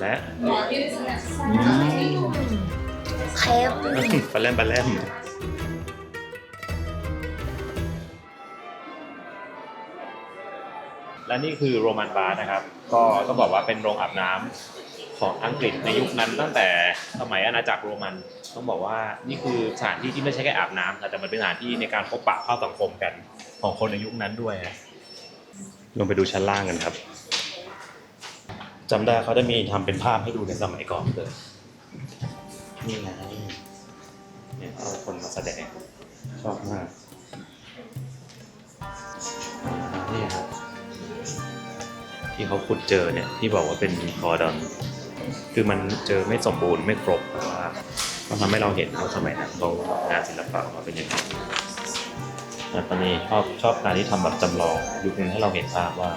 และเคฟปลาแรมปลาแรมและนี่คือโรมันบาร์นะครับ ก็ต้องบอกว่าเป็นโรงอาบน้ำของอังกฤษในยุคนั้นตั้งแต่สมัยอาณาจักรโรมัน ต้องบอกว่านี่คือสถานที่ที่ไม่ใช่แค่อาบน้ำนะแต่มันเป็นสถานที่ในการพบปะเข้าสังคมกันของคนในยุคนั้นด้วยนะลงไปดูชั้นล่างกันครับ จำได้เขาจะมีทำเป็นภาพให้ดูในสมัยก่อนเลยนี่ไงเนี่ยเอาคนมาแสดงชอบมากนี่ครับที่เขาขุดเจอเนี่ยที่บอกว่าเป็นคอดอนคือมันเจอไม่สมบูรณ์ไม่ครบแต่ว่ามันทำให้เราเห็นว่าสมัยนั้นเขางานศิลปะออกมาเป็นยังไงนะตอนนี้ชอบชอบการที่ทำแบบจำลองยุคนึงให้เราเห็นภาพว่า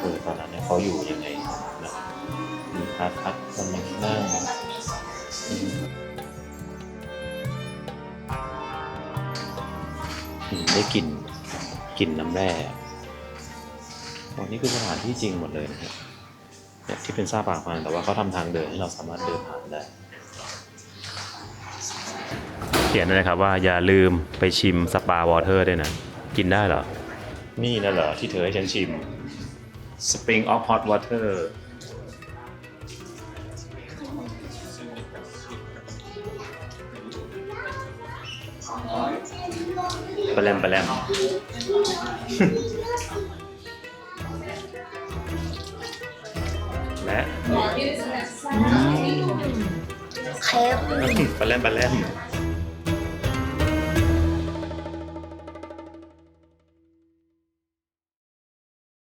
เออตอนนั้นเนี่ยเขาอยู่ยังไง นะมีคัดคัดกำลังนั่งอืมอืมได้กลิ่นกลิ่นน้ำแร่โอ้นี่คือสถานที่จริงหมดเลยนะครับเนี่ยที่เป็นซากปรักพังแต่ว่าเขาทำทางเดินให้เราสามารถเดินผ่านได้ เขียนเลยครับว่าอย่าลืมไปชิมสปาวอเตอร์ด้วยนะ กินได้เหรอ นี่นะเหรอที่เธอให้ฉันชิม Spring of Hot Water ปลาแรมปลาแรมและเคฟปลาแรมปลาแรม